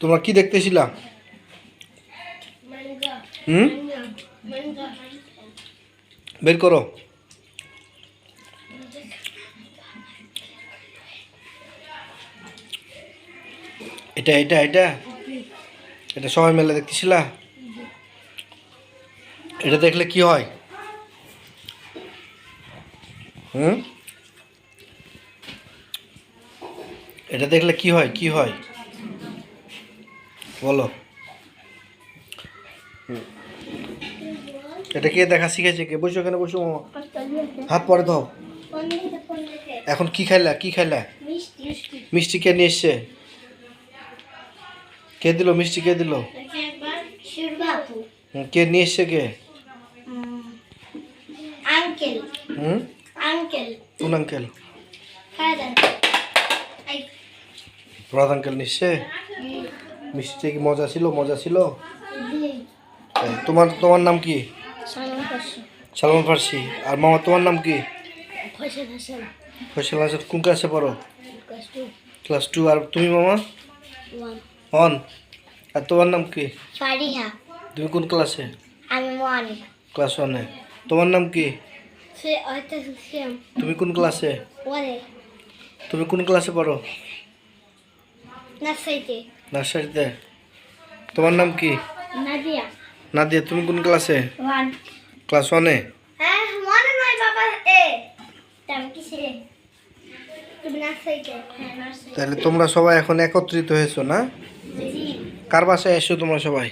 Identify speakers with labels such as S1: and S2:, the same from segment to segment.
S1: তোমরা কি দেখতেছিলা? হুম? বের করো। এটা এটা এটা। এটা সবাই মেলে দেখতেছিলা? এটা দেখলে কি হয়? হুম? এটা দেখলে কি হয়? কি হয়? বলো। এটা কে দেখা শিখেছে? কে বসো এখানে বসো হাত পরে দাও এখন কি খাইলা? কি খাইলা? মিষ্টি কে নিয়ে এসছে? কে দিল? মিষ্টি কে দিল? কে নিয়ে এসছে কে?
S2: আঙ্কেল।
S1: হুম?
S2: আঙ্কেল।
S1: কোন আঙ্কেল? প্রধান আঙ্কেল নিয়ে এসছে? মিষ্টি কি মজা ছিল? মজা ছিল? তোমার তোমার নাম কি? সালমান ফার্সি। আর মামা তোমার নাম কি?
S2: ফসল
S1: হাসান। কোন ক্লাসে পড়ো? Class two. আর তুমি মামা? অন আর তোমার নাম কি? তুমি কোন ক্লাসে ক্লাস ওয়ানে। তোমার নাম কি? তুমি কোন ক্লাসে তুমি কোন ক্লাসে পড়ো? নার্সারিতে। তোমার নাম কি?
S2: নাদিয়া।
S1: নাদিয়া তুমি কোন ক্লাসে?
S2: ওয়ান।
S1: ক্লাস ওয়ানে?
S2: হ্যাঁ ওয়ানে নয় বাবা এ। তাম হ্যাঁ
S1: তাহলে তোমরা সবাই এখন একত্রিত হয়েছো না? কার বাসায় এসো তোমরা সবাই?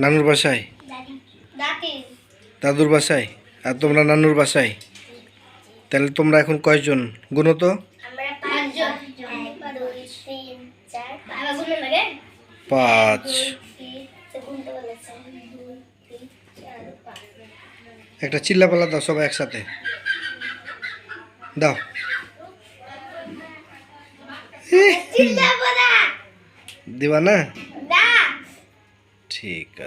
S1: নানুর বাসায়।
S2: দাদি। দাদি।
S1: দাদুর বাসায়? আর তোমরা নানুর বাসায়? তাহলে তোমরা এখন কয়জন? গুনো
S2: পাঁচ।
S1: একটা চিল্লা পাল্লা দাও সবাই একসাথে। দাও। দিবা না? ঠিক আছে।